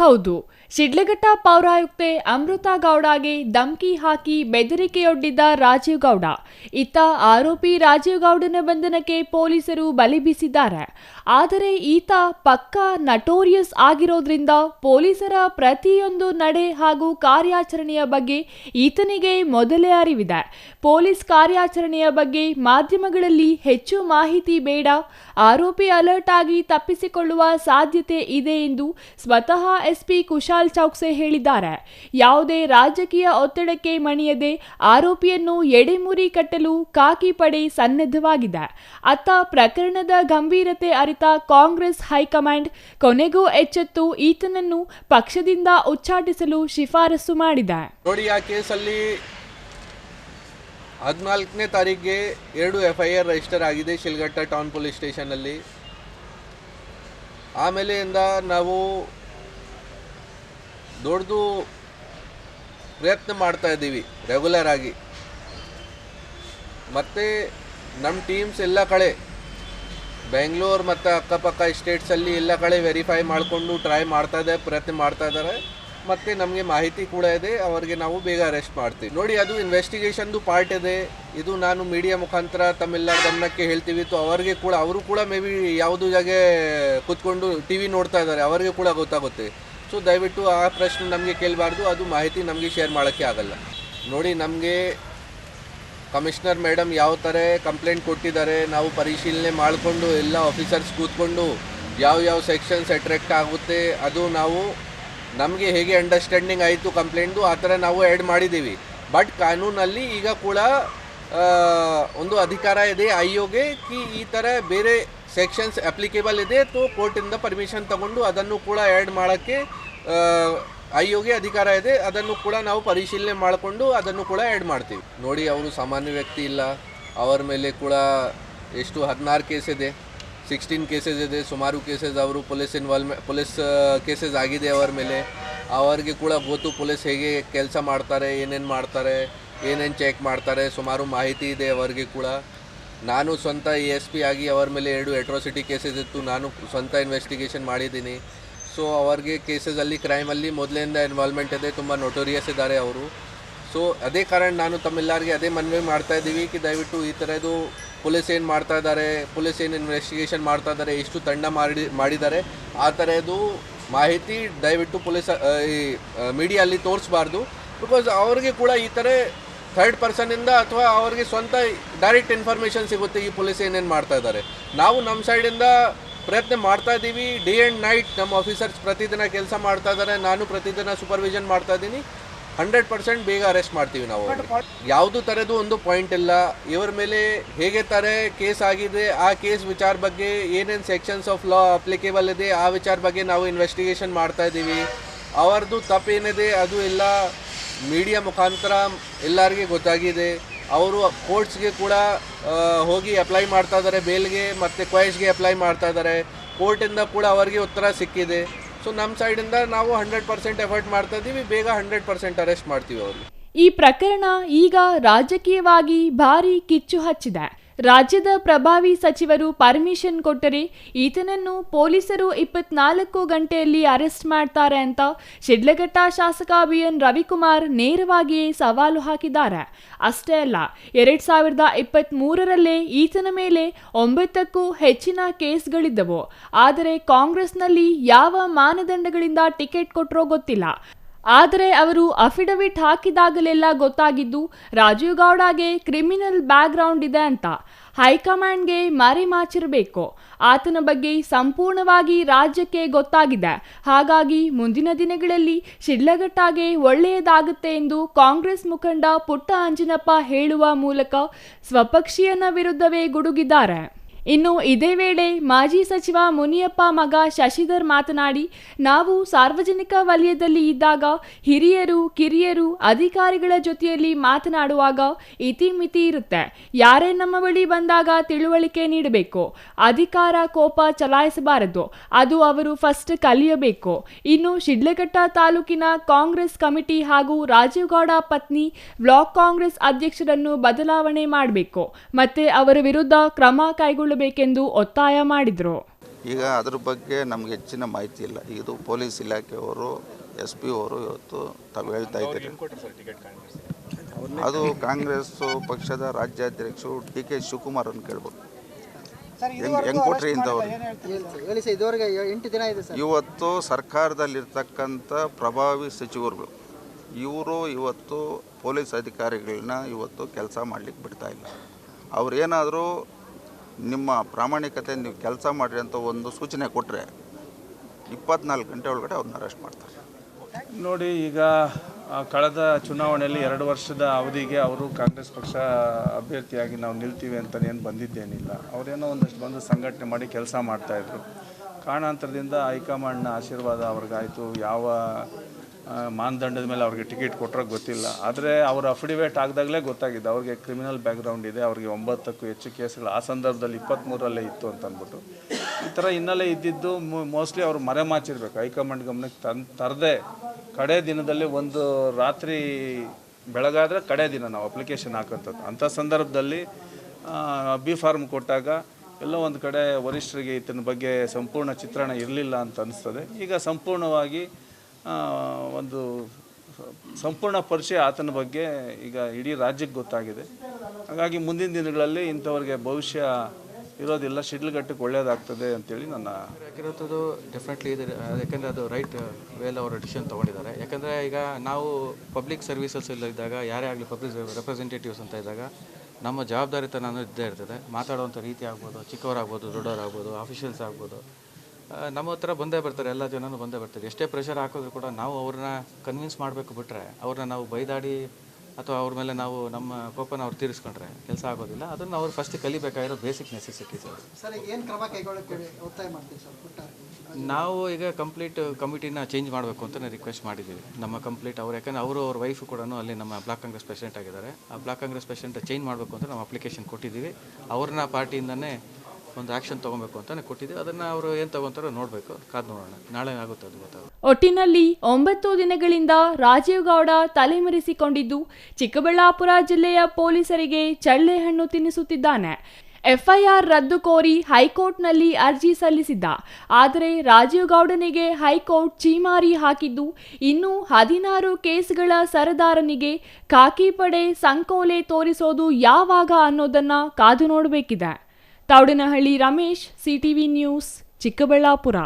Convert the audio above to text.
ಹೌದು. ಶಿಡ್ಲಘಟ್ಟ ಪೌರಾಯುಕ್ತೆ ಅಮೃತ ಗೌಡಗೆ ಧಮಕಿ ಹಾಕಿ ಬೆದರಿಕೆಯೊಡ್ಡಿದ್ದ ರಾಜೀವ್ ಗೌಡ. ಇತ್ತ ಆರೋಪಿ ರಾಜೀವ್ ಗೌಡನ ಬಂಧನಕ್ಕೆ ಪೊಲೀಸರು ಬಲಿ ಬೀಸಿದ್ದಾರೆ. ಆದರೆ ಈತ ಪಕ್ಕಾ ನಟೋರಿಯಸ್ ಆಗಿರೋದ್ರಿಂದ ಪೊಲೀಸರ ಪ್ರತಿಯೊಂದು ನಡೆ ಹಾಗೂ ಕಾರ್ಯಾಚರಣೆಯ ಬಗ್ಗೆ ಈತನಿಗೆ ಮೊದಲೇ ಅರಿವಿದೆ. ಪೊಲೀಸ್ ಕಾರ್ಯಾಚರಣೆಯ ಬಗ್ಗೆ ಮಾಧ್ಯಮಗಳಲ್ಲಿ ಹೆಚ್ಚು ಮಾಹಿತಿ ಬೇಡ. ಆರೋಪಿ ಅಲರ್ಟ್ ಆಗಿ ತಪ್ಪಿಸಿಕೊಳ್ಳುವ ಸಾಧ್ಯತೆ ಇದೆ ಎಂದು ಸ್ವತಃ ಎಸ್ಪಿ ಕುಶಾಲ್ ಚೌಕ್ಸೆ ಹೇಳಿದ್ದಾರೆ. ಯಾವುದೇ ರಾಜಕೀಯ ಒತ್ತಡಕ್ಕೆ ಮಣಿಯದೆ ಆರೋಪಿಯನ್ನು ಎಡೆಮುರಿ ಕಟ್ಟಲು ಕಾಕಿ ಪಡೆ ಸನ್ನದ್ಧವಾಗಿದೆ. ಅತ್ತ ಪ್ರಕರಣದ ಗಂಭೀರತೆ ಅರಿತ ಕಾಂಗ್ರೆಸ್ ಹೈಕಮಾಂಡ್ ಕೊನೆಗೂ ಎಚ್ಚೆತ್ತು ಈತನನ್ನು ಪಕ್ಷದಿಂದ ಉಚ್ಚಾಟಿಸಲು ಶಿಫಾರಸು ಮಾಡಿದೆ. ನೋಡಿ, ಆ ಕೇಸಲ್ಲಿ ಹದಿನಾಲ್ಕನೇ ತಾರೀಕಿಗೆ ಎರಡು ಎಫ್ ಐ ಆರ್ ರಿಜಿಸ್ಟರ್ ಆಗಿದೆ ಶಿಲ್ಘಟ್ಟ ಟೌನ್ ಪೊಲೀಸ್ ಸ್ಟೇಷನಲ್ಲಿ ಆಮೇಲೆಯಿಂದ ನಾವು ದೊಡ್ಡದು ಪ್ರಯತ್ನ ಮಾಡ್ತಾ ಇದ್ದೀವಿ ರೆಗ್ಯುಲರ್ ಆಗಿ. ಮತ್ತು ನಮ್ಮ ಟೀಮ್ಸ್ ಎಲ್ಲ ಕಡೆ ಬೆಂಗಳೂರು ಮತ್ತು ಅಕ್ಕಪಕ್ಕ ಸ್ಟೇಟ್ಸಲ್ಲಿ ಎಲ್ಲ ಕಡೆ ವೆರಿಫೈ ಮಾಡಿಕೊಂಡು ಟ್ರೈ ಮಾಡ್ತಾ ಇದೆ, ಪ್ರಯತ್ನ ಮಾಡ್ತಾ ಇದ್ದಾರೆ. ಮತ್ತು ನಮಗೆ ಮಾಹಿತಿ ಕೂಡ ಇದೆ, ಅವರಿಗೆ ನಾವು ಬೇಗ ಅರೆಸ್ಟ್ ಮಾಡ್ತೀವಿ. ನೋಡಿ, ಅದು ಇನ್ವೆಸ್ಟಿಗೇಷನ್ದು ಪಾರ್ಟ್ ಇದೆ. ಇದು ನಾನು ಮೀಡಿಯಾ ಮುಖಾಂತರ ತಮ್ಮೆಲ್ಲರ ಗಮನಕ್ಕೆ ಹೇಳ್ತೀವಿ. ಸೊ ಅವರಿಗೆ ಕೂಡ, ಅವರು ಕೂಡ ಮೇ ಬಿ ಯಾವುದು ಜಾಗೆ ಕೂತ್ಕೊಂಡು ಟಿ ವಿ ನೋಡ್ತಾ ಇದ್ದಾರೆ. ಅವರಿಗೆ ಕೂಡ ಗೊತ್ತಾಗುತ್ತೆ. ಸೊ ದಯವಿಟ್ಟು ಆ ಪ್ರಶ್ನೆ ನಮಗೆ ಕೇಳಬಾರ್ದು, ಅದು ಮಾಹಿತಿ ನಮಗೆ ಶೇರ್ ಮಾಡೋಕ್ಕೆ ಆಗಲ್ಲ. ನೋಡಿ, ನಮಗೆ ಕಮಿಷನರ್ ಮೇಡಮ್ ಯಾವ ಥರ ಕಂಪ್ಲೇಂಟ್ ಕೊಟ್ಟಿದ್ದಾರೆ, ನಾವು ಪರಿಶೀಲನೆ ಮಾಡಿಕೊಂಡು, ಎಲ್ಲ ಆಫೀಸರ್ಸ್ ಕೂತ್ಕೊಂಡು ಯಾವ ಯಾವ ಸೆಕ್ಷನ್ಸ್ ಅಟ್ರ್ಯಾಕ್ಟ್ ಆಗುತ್ತೆ, ಅದು ನಾವು ನಮಗೆ ಹೇಗೆ ಅಂಡರ್ಸ್ಟ್ಯಾಂಡಿಂಗ್ ಆಯಿತು ಕಂಪ್ಲೇಂಟ್ದು ಆ ಥರ ನಾವು ಆ್ಯಡ್ ಮಾಡಿದ್ದೀವಿ. ಬಟ್ ಕಾನೂನಲ್ಲಿ ಈಗ ಕೂಡ ಒಂದು ಅಧಿಕಾರ ಇದೆ ಆಯೋಗೆ ಕಿ ಈ ಥರ ಬೇರೆ ಸೆಕ್ಷನ್ಸ್ ಅಪ್ಲಿಕೇಬಲ್ ಇದೆ, ತೋ ಕೋರ್ಟಿಂದ ಪರ್ಮಿಷನ್ ತಗೊಂಡು ಅದನ್ನು ಕೂಡ ಆ್ಯಡ್ ಮಾಡೋಕ್ಕೆ ಐಯೋಗೆ ಅಧಿಕಾರ ಇದೆ. ಅದನ್ನು ಕೂಡ ನಾವು ಪರಿಶೀಲನೆ ಮಾಡಿಕೊಂಡು ಅದನ್ನು ಕೂಡ ಆ್ಯಡ್ ಮಾಡ್ತೀವಿ. ನೋಡಿ, ಅವರು ಸಾಮಾನ್ಯ ವ್ಯಕ್ತಿ ಇಲ್ಲ. ಅವರ ಮೇಲೆ ಕೂಡ ಎಷ್ಟು ಹದಿನಾರು ಕೇಸ್ ಇದೆ. ಸಿಕ್ಸ್ಟೀನ್ ಕೇಸಸ್ ಇದೆ. ಸುಮಾರು ಕೇಸಸ್ ಅವರು ಪೊಲೀಸ್ ಇನ್ವಾಲ್ವ್ ಪೊಲೀಸ್ ಕೇಸಸ್ ಆಗಿದೆ ಅವರ ಮೇಲೆ. ಅವರಿಗೆ ಕೂಡ ಗೊತ್ತು ಪೊಲೀಸ್ ಹೇಗೆ ಕೆಲಸ ಮಾಡ್ತಾರೆ, ಏನೇನು ಮಾಡ್ತಾರೆ, ಏನೇನು ಚೆಕ್ ಮಾಡ್ತಾರೆ, ಸುಮಾರು ಮಾಹಿತಿ ಇದೆ ಅವರಿಗೆ ಕೂಡ. ನಾನು ಸ್ವಂತ ಎ ಎಸ್ ಪಿ ಆಗಿ ಅವರ ಮೇಲೆ ಎರಡು ಎಟ್ರೋಸಿಟಿ ಕೇಸಸ್ ಇತ್ತು. ನಾನು ಸ್ವಂತ ಇನ್ವೆಸ್ಟಿಗೇಷನ್ ಮಾಡಿದ್ದೀನಿ. ಸೊ ಅವ್ರಿಗೆ ಕೇಸಸಲ್ಲಿ ಕ್ರೈಮಲ್ಲಿ ಮೊದಲಿಂದ ಇನ್ವಾಲ್ವ್ಮೆಂಟ್ ಇದೆ. ತುಂಬ ನೋಟೋರಿಯಸ್ ಇದ್ದಾರೆ ಅವರು. ಸೊ ಅದೇ ಕಾರಣ ನಾನು ತಮ್ಮೆಲ್ಲರಿಗೆ ಅದೇ ಮನವಿ ಮಾಡ್ತಾ ಇದ್ದೀವಿ ಕಿ ದಯವಿಟ್ಟು ಈ ಥರದ್ದು ಪೊಲೀಸ್ ಏನು ಮಾಡ್ತಾ ಇದ್ದಾರೆ, ಪೊಲೀಸ್ ಏನು ಇನ್ವೆಸ್ಟಿಗೇಷನ್ ಮಾಡ್ತಾ ಇದ್ದಾರೆ, ಎಷ್ಟು ತಂಡ ಮಾಡಿ, ಮಾಡಿದ್ದಾರೆ, ಆ ಥರದ್ದು ಮಾಹಿತಿ ದಯವಿಟ್ಟು ಪೊಲೀಸ್, ಈ ಮೀಡಿಯಲ್ಲಿ ತೋರಿಸ್ಬಾರ್ದು. ಬಿಕಾಸ್ ಅವ್ರಿಗೆ ಕೂಡ ಈ ಥರ ಥರ್ಡ್ ಪರ್ಸನಿಂದ ಅಥವಾ ಅವ್ರಿಗೆ ಸ್ವಂತ ಡೈರೆಕ್ಟ್ ಇನ್ಫಾರ್ಮೇಷನ್ ಸಿಗುತ್ತೆ ಈ ಪೊಲೀಸ್ ಏನೇನು ಮಾಡ್ತಾ ಇದ್ದಾರೆ. ನಾವು ನಮ್ಮ ಸೈಡಿಂದ ಪ್ರಯತ್ನ ಮಾಡ್ತಾ ಇದ್ದೀವಿ ಡೇ ಆ್ಯಂಡ್ ನೈಟ್ ನಮ್ಮ ಆಫೀಸರ್ಸ್ ಪ್ರತಿದಿನ ಕೆಲಸ ಮಾಡ್ತಾ ಇದ್ದಾರೆ. ನಾನು ಪ್ರತಿದಿನ ಸೂಪರ್ವಿಷನ್ ಮಾಡ್ತಾ ಇದ್ದೀನಿ ಹಂಡ್ರೆಡ್ ಪರ್ಸೆಂಟ್ ಬೇಗ ಅರೆಸ್ಟ್ ಮಾಡ್ತೀವಿ ನಾವು ಯಾವುದು ಥರದ್ದು ಒಂದು ಪಾಯಿಂಟ್ ಇಲ್ಲ. ಇವರ ಮೇಲೆ ಹೇಗೆ ಥರ ಕೇಸ್ ಆಗಿದೆ, ಆ ಕೇಸ್ ವಿಚಾರ ಬಗ್ಗೆ ಏನೇನು ಸೆಕ್ಷನ್ಸ್ ಆಫ್ ಲಾ ಅಪ್ಲಿಕೇಬಲ್ ಇದೆ, ಆ ವಿಚಾರ ಬಗ್ಗೆ ನಾವು ಇನ್ವೆಸ್ಟಿಗೇಷನ್ ಮಾಡ್ತಾ ಇದ್ದೀವಿ ಅವರದ್ದು ತಪ್ಪೇನಿದೆ, ಅದು ಎಲ್ಲ ಮೀಡಿಯಾ ಮುಖಾಂತರ ಎಲ್ಲರಿಗೆ ಗೊತ್ತಾಗಿದೆ. ಅವರು ಕೋರ್ಟ್ಸ್ಗೆ ಕೂಡ ಹೋಗಿ ಅಪ್ಲೈ ಮಾಡ್ತಾ ಇದ್ದಾರೆ, ಬೇಲ್ಗೆ ಮತ್ತು ಕ್ವೈಶ್ಗೆ ಅಪ್ಲೈ ಮಾಡ್ತಾ ಇದ್ದಾರೆ. ಕೋರ್ಟಿಂದ ಕೂಡ ಅವರಿಗೆ ಉತ್ತರ ಸಿಕ್ಕಿದೆ. ಸೊ ನಮ್ಮ ಸೈಡಿಂದ ನಾವು ಹಂಡ್ರೆಡ್ ಪರ್ಸೆಂಟ್ ಎಫರ್ಟ್ ಮಾಡ್ತಾ ಇದ್ದೀವಿ, ಬೇಗ ಹಂಡ್ರೆಡ್ ಪರ್ಸೆಂಟ್ ಅರೆಸ್ಟ್ ಮಾಡ್ತೀವಿ ಅವರು ಈ ಪ್ರಕರಣ ಈಗ ರಾಜಕೀಯವಾಗಿ ಭಾರಿ ಕಿಚ್ಚು ಹಚ್ಚಿದೆ. ರಾಜ್ಯದ ಪ್ರಭಾವಿ ಸಚಿವರು ಪರ್ಮಿಷನ್ ಕೊಟ್ಟರೆ ಈತನನ್ನು ಪೊಲೀಸರು ಇಪ್ಪತ್ನಾಲ್ಕು ಗಂಟೆಯಲ್ಲಿ ಅರೆಸ್ಟ್ ಮಾಡ್ತಾರೆ ಅಂತ ಶಿಡ್ಲಘಟ್ಟ ಶಾಸಕ ಬಿ ಎನ್ ರವಿಕುಮಾರ್ ನೇರವಾಗಿಯೇ ಸವಾಲು ಹಾಕಿದ್ದಾರೆ. ಅಷ್ಟೇ ಅಲ್ಲ, ಎರಡ್ ಸಾವಿರದ ಇಪ್ಪತ್ತ್ ಮೂರರಲ್ಲೇ ಈತನ ಮೇಲೆ ಒಂಬತ್ತಕ್ಕೂ ಹೆಚ್ಚಿನ ಕೇಸ್ಗಳಿದ್ದವು. ಆದರೆ ಕಾಂಗ್ರೆಸ್ನಲ್ಲಿ ಯಾವ ಮಾನದಂಡಗಳಿಂದ ಟಿಕೆಟ್ ಕೊಟ್ಟರೋ ಗೊತ್ತಿಲ್ಲ. ಆದರೆ ಅವರು ಅಫಿಡವಿಟ್ ಹಾಕಿದಾಗಲೆಲ್ಲ ಗೊತ್ತಾಗಿದ್ದು, ರಾಜೀವ್ ಗೌಡಗೆ ಕ್ರಿಮಿನಲ್ ಬ್ಯಾಕ್ಗ್ರೌಂಡ್ ಇದೆ ಅಂತ. ಹೈಕಮಾಂಡ್ಗೆ ಮರೆಮಾಚಿರಬೇಕು ಆತನ ಬಗ್ಗೆ ಸಂಪೂರ್ಣವಾಗಿ ರಾಜ್ಯಕ್ಕೆ ಗೊತ್ತಾಗಿದೆ. ಹಾಗಾಗಿ ಮುಂದಿನ ದಿನಗಳಲ್ಲಿ ಶಿಡ್ಲಘಟ್ಟಾಗೆ ಒಳ್ಳೆಯದಾಗುತ್ತೆ ಎಂದು ಕಾಂಗ್ರೆಸ್ ಮುಖಂಡ ಪುಟ್ಟ ಅಂಜನಪ್ಪ ಹೇಳುವ ಮೂಲಕ ಸ್ವಪಕ್ಷೀಯನ ವಿರುದ್ಧವೇ ಗುಡುಗಿದ್ದಾರೆ. ಇನ್ನು ಇದೇ ವೇಳೆ ಮಾಜಿ ಸಚಿವ ಮುನಿಯಪ್ಪ ಮಗ ಶಶಿಧರ್ ಮಾತನಾಡಿ, ನಾವು ಸಾರ್ವಜನಿಕ ವಲಯದಲ್ಲಿ ಇದ್ದಾಗ ಹಿರಿಯರು, ಕಿರಿಯರು, ಅಧಿಕಾರಿಗಳ ಜೊತೆಯಲ್ಲಿ ಮಾತನಾಡುವಾಗ ಇತಿಮಿತಿ ಇರುತ್ತೆ. ಯಾರೇ ನಮ್ಮ ಬಳಿ ಬಂದಾಗ ತಿಳುವಳಿಕೆ ನೀಡಬೇಕು. ಅಧಿಕಾರ, ಕೋಪ ಚಲಾಯಿಸಬಾರದು. ಅದು ಅವರು ಫಸ್ಟ್ ಕಲಿಯಬೇಕು. ಇನ್ನು ಶಿಡ್ಲಘಟ್ಟ ತಾಲೂಕಿನ ಕಾಂಗ್ರೆಸ್ ಕಮಿಟಿ ಹಾಗೂ ರಾಜೀವ್ಗೌಡ ಪತ್ನಿ ಬ್ಲಾಕ್ ಕಾಂಗ್ರೆಸ್ ಅಧ್ಯಕ್ಷರನ್ನು ಬದಲಾವಣೆ ಮಾಡಬೇಕು. ಮತ್ತೆ ಅವರ ವಿರುದ್ಧ ಕ್ರಮ ಕೈಗೊಳ್ಳಬೇಕೆಂದು ಒತ್ತಾಯ ಮಾಡಿದರು. ಈಗ ಅದ್ರ ಬಗ್ಗೆ ನಮ್ಗೆ ಹೆಚ್ಚಿನ ಮಾಹಿತಿ ಇಲ್ಲ. ಇದು ಪೊಲೀಸ್ ಇಲಾಖೆಯವರು ಎಸ್ ಪಿ ಅವರು ಇವತ್ತು ತಾವು ಹೇಳ್ತಾ ಇದ್ದೀರಿ. ಅದು ಕಾಂಗ್ರೆಸ್ ಪಕ್ಷದ ರಾಜ್ಯಾಧ್ಯಕ್ಷರು ಡಿ ಕೆ ಶಿವಕುಮಾರ್ ಅನ್ನು ಕೇಳ್ಬೇಕು ಹೆಂಗ್ ಹೆಂಗ್ ಕೊಟ್ರಿ ಇಂಥವ್ರು? ಹೇಳಿ ಸರ್ ಇದುವರೆಗೆ ಎಂಟು ದಿನ ಇದೆ ಸರ್. ಇವತ್ತು ಸರ್ಕಾರದಲ್ಲಿರ್ತಕ್ಕಂಥ ಪ್ರಭಾವಿ ಸಚಿವರುಗಳು ಇವರು ಇವತ್ತು ಪೊಲೀಸ್ ಅಧಿಕಾರಿಗಳನ್ನ ಇವತ್ತು ಕೆಲಸ ಮಾಡ್ಲಿಕ್ಕೆ ಬಿಡ್ತಾ ಇಲ್ಲ. ಅವ್ರು ಏನಾದರೂ ನಿಮ್ಮ ಪ್ರಾಮಾಣಿಕತೆ ನೀವು ಕೆಲಸ ಮಾಡಿರಿ ಅಂತ ಒಂದು ಸೂಚನೆ ಕೊಟ್ಟರೆ ಇಪ್ಪತ್ನಾಲ್ಕು ಗಂಟೆ ಒಳಗಡೆ ಅವ್ರನ್ನ ಅರೆಸ್ಟ್ ಮಾಡ್ತಾರೆ. ನೋಡಿ, ಈಗ ಕಳೆದ ಚುನಾವಣೆಯಲ್ಲಿ ಎರಡು ವರ್ಷದ ಅವಧಿಗೆ ಅವರು ಕಾಂಗ್ರೆಸ್ ಪಕ್ಷ ಅಭ್ಯರ್ಥಿಯಾಗಿ ನಾವು ನಿಲ್ತೀವಿ ಅಂತ ಏನು ಬಂದಿದ್ದೇನಿಲ್ಲ. ಅವರೇನೋ ಒಂದಷ್ಟು ಬಂದು ಸಂಘಟನೆ ಮಾಡಿ ಕೆಲಸ ಮಾಡ್ತಾಯಿದ್ರು ಕಾರಣಾಂತರದಿಂದ ಹೈಕಮಾಂಡ್ನ ಆಶೀರ್ವಾದ ಅವ್ರಿಗಾಯಿತು. ಯಾವ ಮಾನದಂಡದ ಮೇಲೆ ಅವ್ರಿಗೆ ಟಿಕೆಟ್ ಕೊಟ್ಟರೆ ಗೊತ್ತಿಲ್ಲ. ಆದರೆ ಅವರು ಅಫಿಡಿವೇಟ್ ಆಗದಾಗಲೇ ಗೊತ್ತಾಗಿದೆ. ಅವ್ರಿಗೆ ಕ್ರಿಮಿನಲ್ ಬ್ಯಾಕ್ಗ್ರೌಂಡ್ ಇದೆ. ಅವ್ರಿಗೆ ಒಂಬತ್ತಕ್ಕೂ ಹೆಚ್ಚು ಕೇಸ್ಗಳು. ಆ ಸಂದರ್ಭದಲ್ಲಿ ಇಪ್ಪತ್ತ್ಮೂರಲ್ಲೇ ಇತ್ತು ಅಂತ ಅಂದ್ಬಿಟ್ಟು. ಈ ಥರ ಹಿನ್ನೆಲೆ ಇದ್ದಿದ್ದು ಮೋಸ್ಟ್ಲಿ ಅವರು ಮರೆಮಾಚಿರ್ಬೇಕು ಹೈಕಮಾಂಡ್ ಗಮನಕ್ಕೆ ತನ್, ತರದೆ ಕಡೆ ದಿನದಲ್ಲಿ ಒಂದು ರಾತ್ರಿ ಬೆಳಗಾದರೆ ಕಡೆ ದಿನ ನಾವು ಅಪ್ಲಿಕೇಶನ್ ಹಾಕೋಂಥದ್ದು ಅಂಥ ಸಂದರ್ಭದಲ್ಲಿ ಬಿ ಫಾರ್ಮ್ ಕೊಟ್ಟಾಗ ಎಲ್ಲೋ ಒಂದು ಕಡೆ ವರಿಷ್ಠರಿಗೆ ಇದನ್ನ ಬಗ್ಗೆ ಸಂಪೂರ್ಣ ಚಿತ್ರಣ ಇರಲಿಲ್ಲ ಅಂತ ಅನಿಸ್ತದೆ. ಈಗ ಸಂಪೂರ್ಣವಾಗಿ ಒಂದು ಸಂಪೂರ್ಣ ಪರಿಚಯ ಆತನ ಬಗ್ಗೆ ಈಗ ಇಡೀ ರಾಜ್ಯಕ್ಕೆ ಗೊತ್ತಾಗಿದೆ. ಹಾಗಾಗಿ ಮುಂದಿನ ದಿನಗಳಲ್ಲಿ ಇಂಥವ್ರಿಗೆ ಭವಿಷ್ಯ ಇರೋದಿಲ್ಲ, ಶಿಡ್ಲಘಟ್ಟಕ್ಕೆ ಒಳ್ಳೆಯದಾಗ್ತದೆ ಅಂತೇಳಿ ನನ್ನ ಆಗಿರೋದು ಡೆಫಿನೆಟ್ಲಿ ಇದೆ, ಯಾಕಂದರೆ ಅದು ರೈಟ್ ವೇಲ್ ಅವರು ಡಿಸಿಷನ್ ತೊಗೊಂಡಿದ್ದಾರೆ. ಯಾಕಂದರೆ ಈಗ ನಾವು ಪಬ್ಲಿಕ್ ಸರ್ವಿಸಸ್ ಎಲ್ಲ ಇದ್ದಾಗ, ಯಾರೇ ಆಗಲಿ ಪಬ್ಲಿಕ್ ರೆಪ್ರೆಸೆಂಟೇಟಿವ್ಸ್ ಅಂತ ಇದ್ದಾಗ, ನಮ್ಮ ಜವಾಬ್ದಾರಿತನ ಇದ್ದೇ ಇರ್ತದೆ. ಮಾತಾಡುವಂಥ ರೀತಿ ಆಗ್ಬೋದು, ಚಿಕ್ಕವರಾಗ್ಬೋದು, ದೊಡ್ಡವರಾಗ್ಬೋದು ಆಫೀಷಿಯಲ್ಸ್ ಆಗ್ಬೋದು. ನಮ್ಮ ಹತ್ರ ಬಂದೇ ಬರ್ತಾರೆ ಎಲ್ಲ ಜನನೂ ಬಂದೇ ಬರ್ತಾರೆ. ಎಷ್ಟೇ ಪ್ರೆಷರ್ ಹಾಕಿದ್ರು ಕೂಡ ನಾವು ಅವ್ರನ್ನ ಕನ್ವಿನ್ಸ್ ಮಾಡಬೇಕು ಬಿಟ್ಟರೆ ಅವ್ರನ್ನ ನಾವು ಬೈದಾಡಿ ಅಥವಾ ಅವ್ರ ಮೇಲೆ ನಾವು ನಮ್ಮ ಕೋಪನ ಅವ್ರು ತೀರಿಸ್ಕೊಂಡ್ರೆ ಕೆಲಸ ಆಗೋದಿಲ್ಲ. ಅದನ್ನು ಅವ್ರು ಫಸ್ಟ್ ಕಲಿಬೇಕಾಗಿರೋ ಬೇಸಿಕ್ ನೆಸೆಸಿಟೀಸ್ ಅದು ಸರ್ ಈಗ ಏನು ಕ್ರಮ ಕೈಗೊಳ್ಳಕ್ಕೆ ಒತ್ತಾಯ ಮಾಡ್ತೀವಿ ಸರ್ ನಾವು ಈಗ ಕಂಪ್ಲೀಟ್ ಕಮಿಟಿನ ಚೇಂಜ್ ಮಾಡಬೇಕು ಅಂತ ರಿಕ್ವೆಸ್ಟ್ ಮಾಡಿದ್ದೀವಿ. ನಮ್ಮ ಕಂಪ್ಲೀಟ್ ಅವ್ರು ಯಾಕಂದರೆ ಅವರು ಅವ್ರ ವೈಫ್ ಕೂಡ ಅಲ್ಲಿ ನಮ್ಮ ಬ್ಲಾಕ್ ಕಾಂಗ್ರೆಸ್ ಪ್ರೆಸಿಡೆಂಟ್ ಆಗಿದ್ದಾರೆ. ಆ ಬ್ಲಾಕ್ ಕಾಂಗ್ರೆಸ್ ಪ್ರೆಸಿಡೆಂಟ್ ಚೇಂಜ್ ಮಾಡಬೇಕು ಅಂತ ನಾವು ಅಪ್ಲಿಕೇಶನ್ ಕೊಟ್ಟಿದ್ದೀವಿ. ಅವ್ರನ್ನ ಪಾರ್ಟಿಯಿಂದನೇ ಒಂದು ಆಕ್ಷನ್ ತಗೋಬೇಕು ಅಂತಾನೆ ಕೊಟ್ಟಿದ್ದೀವಿ ಅದನ್ನ ಅವರು ಏನ್ ತಗೋತಾರೋ ನೋಡ್ಬೇಕು. ಕಾದ್ ನೋಡೋಣ. ನಾಳೆ ಆಗುತ್ತೆ ಅದು ಗೊತ್ತಾಗುತ್ತೆ ಒಟ್ಟಿನಲ್ಲಿ ಒಂಬತ್ತು ದಿನಗಳಿಂದ ರಾಜೀವ್ ಗೌಡ ತಲೆಮರೆಸಿಕೊಂಡಿದ್ದು ಚಿಕ್ಕಬಳ್ಳಾಪುರ ಜಿಲ್ಲೆಯ ಪೊಲೀಸರಿಗೆ ಚಳ್ಳೆ ಹಣ್ಣು ತಿನ್ನಿಸುತ್ತಿದ್ದಾನೆ. ಎಫ್ಐಆರ್ ರದ್ದು ಕೋರಿ ಹೈಕೋರ್ಟ್ನಲ್ಲಿ ಅರ್ಜಿ ಸಲ್ಲಿಸಿದ್ದ. ಆದರೆ ರಾಜೀವ್ ಗೌಡನಿಗೆ ಹೈಕೋರ್ಟ್ ಚೀಮಾರಿ ಹಾಕಿದ್ದು ಇನ್ನು ಹದಿನಾರು ಕೇಸ್ಗಳ ಸರದಾರನಿಗೆ ಖಾಕಿ ಪಡೆ ಸಂಕೋಲೆ ತೋರಿಸೋದು ಯಾವಾಗ ಅನ್ನೋದನ್ನ ಕಾದು ನೋಡಬೇಕಿದೆ. Thoudanahalli Ramesh CTV news Chikkaballapur.